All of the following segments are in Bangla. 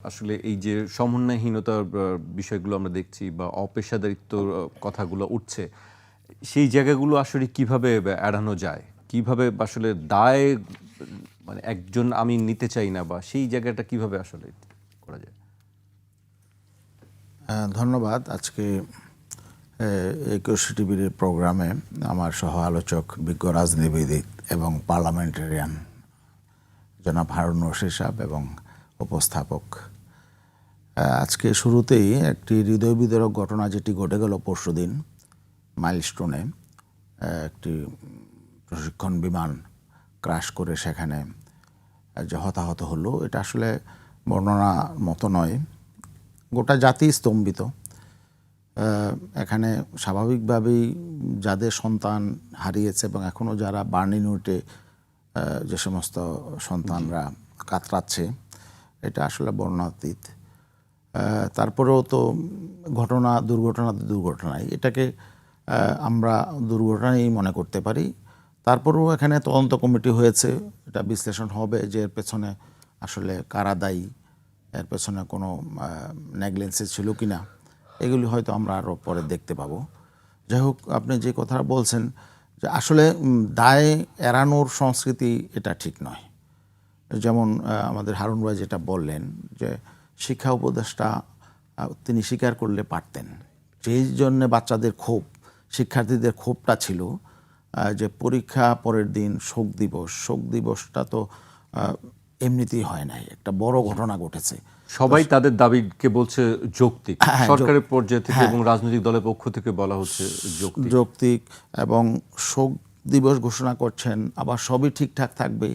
আসলে এই যে সমন্বয়হীনতার বিষয়গুলো আমরা দেখছি বা অপেশাদারিত্ব কথাগুলো উঠছে, সেই জায়গাগুলো আসলে কীভাবে এড়ানো যায়? কীভাবে আসলে দায় মানে একজন আমি নিতে চাই না বা সেই জায়গাটা কীভাবে আসলে করা যায়? ধন্যবাদ। আজকে একুশ টিভির প্রোগ্রামে আমার সহ আলোচক বিজ্ঞ রাজনীতিবিদ এবং পার্লামেন্টারিয়ান জনাব হারুন রশিদ সাহেব এবং উপস্থাপক। আজকে শুরুতেই একটি হৃদয় বিদারক ঘটনা যেটি ঘটে গেল পরশুদিন মাইলস্টোনে একটি প্রশিক্ষণ বিমান ক্রাশ করে সেখানে যে হতাহত হলো, এটা আসলে বর্ণনার মতো নয়। গোটা জাতি স্তম্ভিত। এখানে স্বাভাবিকভাবেই যাদের সন্তান হারিয়েছে এবং এখনও যারা বার্ন ইউনিটে যে সমস্ত সন্তানরা কাতরাচ্ছে এটা আসলে বর্ণাতীত। তারপরেও তো ঘটনা, দুর্ঘটনা দুর্ঘটনাই এটাকে আমরা দুর্ঘটনাই মনে করতে পারি। তারপরেও এখানে তদন্ত কমিটি হয়েছে। এটা বিশ্লেষণ হবে যে এর পেছনে আসলে কারা দায়ী, এর পেছনে কোনো নেগলেন্সি ছিল কি না এগুলি হয়তো আমরা আরও পরে দেখতে পাবো। যাই হোক, আপনি যে কথা বলছেন যে আসলে দায় এড়ানোর সংস্কৃতি এটা ঠিক নয়। যেমন আমাদের হারুন ভাই যেটা বললেন যে শিক্ষা উপদেষ্টা তিনি স্বীকার করলে পারতেন। যেই জন্যে বাচ্চাদের ক্ষোভ শিক্ষার্থীদের ক্ষোভটা ছিল যে পরীক্ষা পরের দিন শোক দিবস শোক দিবসটা তো এমনিতেই হয় নাই। একটা বড় ঘটনা ঘটেছে। সবাই তাদের দাবিকে বলছে যৌক্তিক। হ্যাঁ, সরকারের পর্যায় থেকে এবং রাজনৈতিক দলের পক্ষ থেকে বলা হচ্ছে যৌক্তিক এবং শোক দিবস ঘোষণা করছেন আবার সবই ঠিকঠাক থাকবে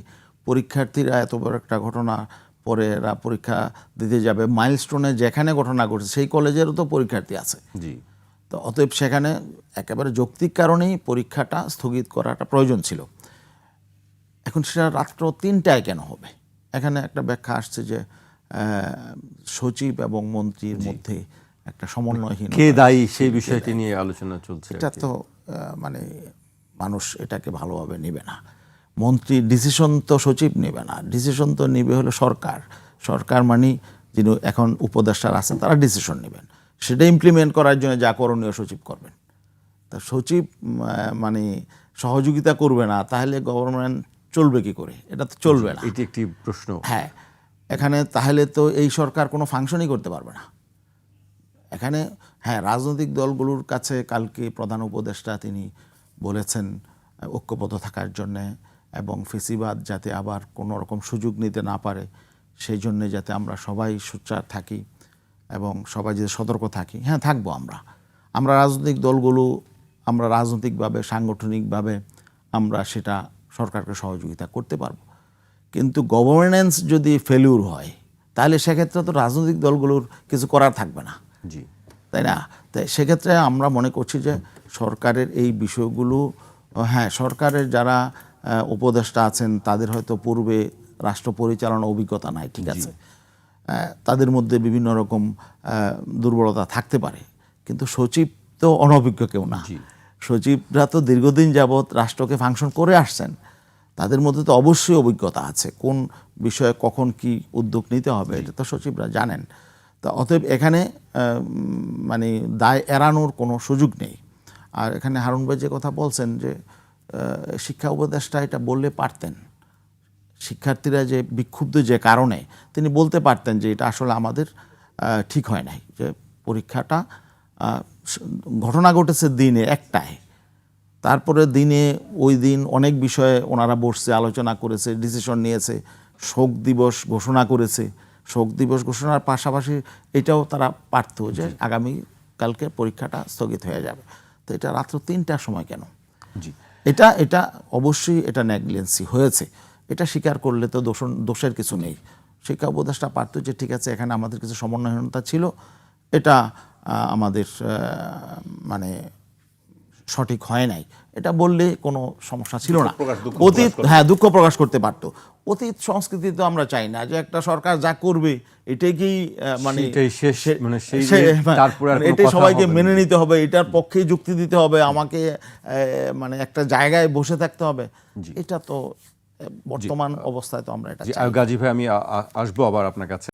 পরীক্ষার্থীরা এত বড় একটা ঘটনা পরে এরা পরীক্ষা দিতে যাবে মাইলস্টোনে যেখানে ঘটনা ঘটেছে সেই কলেজেরও তো পরীক্ষার্থী আছে। জি। তো অতএব সেখানে একেবারে যৌক্তিক কারণেই পরীক্ষাটা স্থগিত করাটা প্রয়োজন ছিল। এখন সেটা রাত্র তিনটায় কেন হবে? এখানে একটা ব্যাখ্যা আসছে যে সচিব এবং মন্ত্রীর মধ্যে একটা সমন্বয়হীন কে দায়ী সেই বিষয়টি নিয়ে আলোচনা চলছে এটা তো মানে মানুষ এটাকে ভালোভাবে নেবে না। মন্ত্রী ডিসিশন তো সচিব নেবে না। ডিসিশন তো নেবে হলো সরকার। সরকার মানে যিনি এখন উপদেষ্টার আছেন তারা ডিসিশন নেবেন। সেটা ইমপ্লিমেন্ট করার জন্য যা করণীয় সচিব করবেন। তা সচিব মানে সহযোগিতা করবে না তাহলে গভর্নমেন্ট চলবে কি করে? এটা তো চলবে না। এটি একটি প্রশ্ন। হ্যাঁ এখানে তাহলে তো এই সরকার কোনো ফাংশনই করতে পারবে না। এখানে হ্যাঁ রাজনৈতিক দলগুলোর কাছে কালকে প্রধান উপদেষ্টা তিনি বলেছেন ঐক্যবদ্ধ থাকার জন্যে। এবং ফেসিবাদ যাতে আবার কোনো রকম সুযোগ নিতে না পারে সেই জন্যে যাতে আমরা সবাই সোচ্চার থাকি এবং সবাই যাতে সতর্ক থাকি। হ্যাঁ থাকব আমরা। আমরা রাজনৈতিক দলগুলো আমরা রাজনৈতিকভাবে সাংগঠনিকভাবে আমরা সেটা সরকারকে সহযোগিতা করতে পারব। কিন্তু গভর্নেন্স যদি ফেলিউর হয় তাহলে সেক্ষেত্রে তো রাজনৈতিক দলগুলোর কিছু করার থাকবে না। জি। তাই না? তাই সেক্ষেত্রে আমরা মনে করছি যে সরকারের এই বিষয়গুলো হ্যাঁ সরকারের যারা উপদেষ্টা আছেন তাদের হয়তো পূর্বে রাষ্ট্র পরিচালনা অভিজ্ঞতা নাই ঠিক আছে? তাদের মধ্যে বিভিন্ন রকম দুর্বলতা থাকতে পারে। কিন্তু সচিব তো অনভিজ্ঞ কেউ না। সচিবরা তো দীর্ঘদিন যাবৎ রাষ্ট্রকে ফাংশন করে আসছেন। তাদের মধ্যে তো অবশ্যই অভিজ্ঞতা আছে কোন বিষয়ে কখন কি উদ্যোগ নিতে হবে এটা তো সচিবরা জানেন। তো অতএব এখানে মানে দায় এড়ানোর কোনো সুযোগ নেই। আর এখানে হারুন ভাই যে কথা বলছেন যে শিক্ষা উপদেষ্টা এটা বললে পারতেন। শিক্ষার্থীরা যে বিক্ষুব্ধ যে কারণে তিনি বলতে পারতেন যে এটা আসলে আমাদের ঠিক হয় নাই যে পরীক্ষাটা ঘটনা ঘটেছে দিনে একটায়। তারপরে দিনে ওই দিন অনেক বিষয়ে ওনারা বসছে আলোচনা করেছে ডিসিশন নিয়েছে শোক দিবস ঘোষণা করেছে। শোক দিবস ঘোষণার পাশাপাশি এটাও তারা পারত যে আগামী কালকে পরীক্ষাটা স্থগিত হয়ে যাবে। তো এটা রাত্র তিনটার সময় কেন? জি। এটা এটা অবশ্যই এটা নেগলেন্সি হয়েছে। এটা স্বীকার করলে তো দোষ দোষের কিছু নেই। শিক্ষা উপদেষ্টা পারত যে ঠিক আছে এখানে আমাদের কিছু সমন্বয়হীনতা ছিল এটা আমাদের মানে সঠিক হয় নাই। এটা বললে কোনো সমস্যা ছিল না। অতীত হ্যাঁ দুঃখ প্রকাশ করতে পারতো। অতীত সংস্কৃতি তো আমরা চাই না যে একটা সরকার যা করবে এটাই কি মানে মানে মানে এটাই সবাইকে মেনে নিতে হবে এটার পক্ষে যুক্তি দিতে হবে আমাকে আহ, মানে একটা জায়গায় বসে থাকতে হবে। এটা তো বর্তমান অবস্থায় তো আমরা এটা গাজী ভাই আমি আসব আবার আপনার কাছে।